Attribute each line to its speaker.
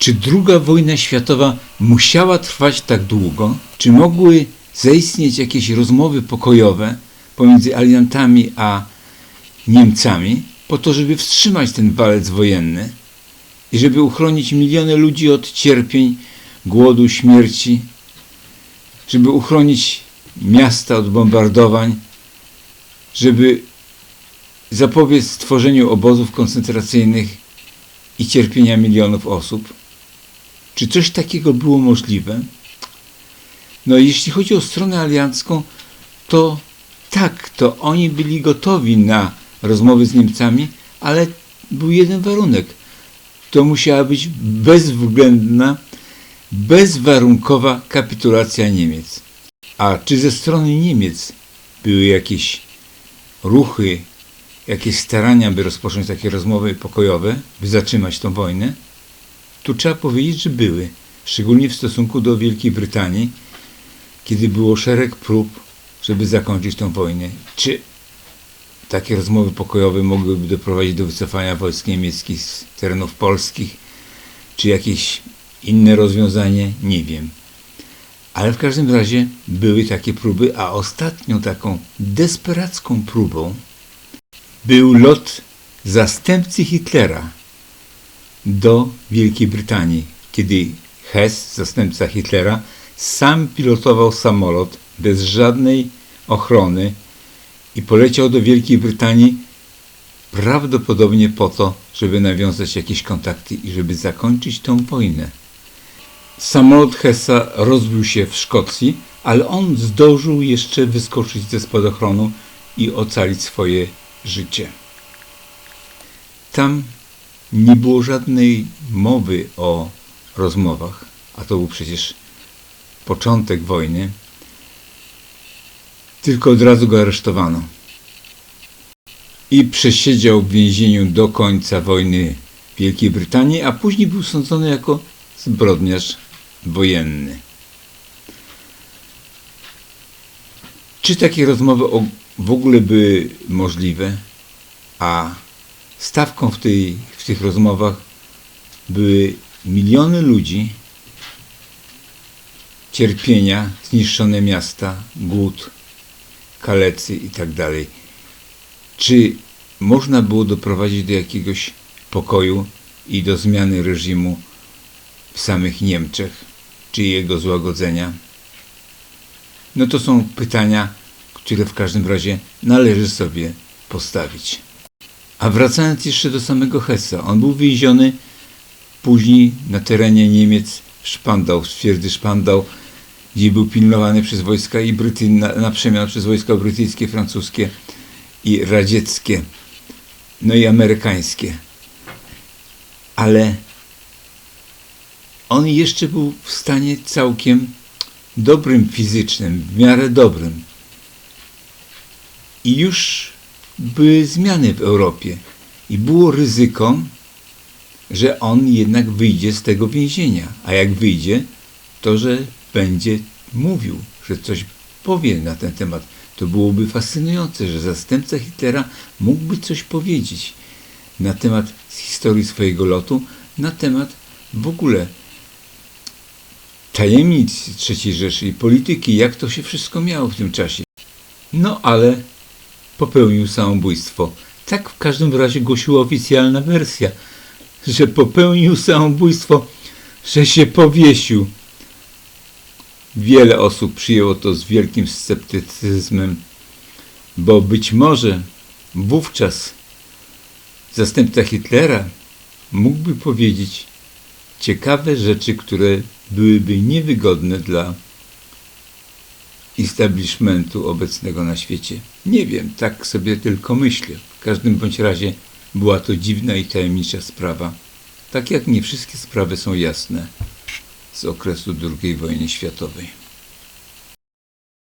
Speaker 1: Czy druga wojna światowa musiała trwać tak długo? Czy mogły zaistnieć jakieś rozmowy pokojowe pomiędzy aliantami a Niemcami po to, żeby wstrzymać ten walec wojenny i żeby uchronić miliony ludzi od cierpień, głodu, śmierci, żeby uchronić miasta od bombardowań, żeby zapobiec stworzeniu obozów koncentracyjnych i cierpienia milionów osób. Czy coś takiego było możliwe? No jeśli chodzi o stronę aliancką, to tak, to oni byli gotowi na rozmowy z Niemcami, ale był jeden warunek. To musiała być bezwzględna, bezwarunkowa kapitulacja Niemiec. A czy ze strony Niemiec były jakieś ruchy, jakieś starania, by rozpocząć takie rozmowy pokojowe, by zatrzymać tą wojnę? Tu trzeba powiedzieć, że były, szczególnie w stosunku do Wielkiej Brytanii, kiedy było szereg prób, żeby zakończyć tą wojnę. Czy takie rozmowy pokojowe mogłyby doprowadzić do wycofania wojsk niemieckich z terenów polskich, czy jakieś inne rozwiązanie? Nie wiem. Ale w każdym razie były takie próby, a ostatnią taką desperacką próbą był lot zastępcy Hitlera do Wielkiej Brytanii, kiedy Hess, zastępca Hitlera, sam pilotował samolot bez żadnej ochrony i poleciał do Wielkiej Brytanii prawdopodobnie po to, żeby nawiązać jakieś kontakty i żeby zakończyć tą wojnę. Samolot Hessa rozbił się w Szkocji, ale on zdążył jeszcze wyskoczyć ze spadochronu i ocalić swoje życie. Tam nie było żadnej mowy o rozmowach, a to był przecież początek wojny, tylko od razu go aresztowano. I przesiedział w więzieniu do końca wojny Wielkiej Brytanii, a później był sądzony jako zbrodniarz wojenny. Czy takie rozmowy w ogóle były możliwe? A stawką w, tej, w tych rozmowach były miliony ludzi, cierpienia, zniszczone miasta, głód, kalecy i tak. Czy można było doprowadzić do jakiegoś pokoju i do zmiany reżimu w samych Niemczech, czy jego złagodzenia? No to są pytania, które w każdym razie należy sobie postawić. A wracając jeszcze do samego Hessa, on był więziony później na terenie Niemiec w Szpandał, w twierdzy Szpandał, gdzie był pilnowany przez wojska i Bryty, na, na przemian przez wojska brytyjskie, francuskie i radzieckie, no i amerykańskie. Ale on jeszcze był w stanie całkiem dobrym fizycznym, w miarę dobrym. I już były zmiany w Europie i było ryzyko, że on jednak wyjdzie z tego więzienia. A jak wyjdzie, to że będzie mówił, że coś powie na ten temat. To byłoby fascynujące, że zastępca Hitlera mógłby coś powiedzieć na temat historii swojego lotu, na temat w ogóle tajemnic III Rzeszy i polityki, jak to się wszystko miało w tym czasie. No ale popełnił samobójstwo. Tak w każdym razie głosiła oficjalna wersja, że popełnił samobójstwo, że się powiesił. Wiele osób przyjęło to z wielkim sceptycyzmem, bo być może wówczas zastępca Hitlera mógłby powiedzieć ciekawe rzeczy, które byłyby niewygodne dla establishmentu obecnego na świecie. Nie wiem, tak sobie tylko myślę. W każdym bądź razie była to dziwna i tajemnicza sprawa. Tak jak nie wszystkie sprawy są jasne z okresu II wojny światowej.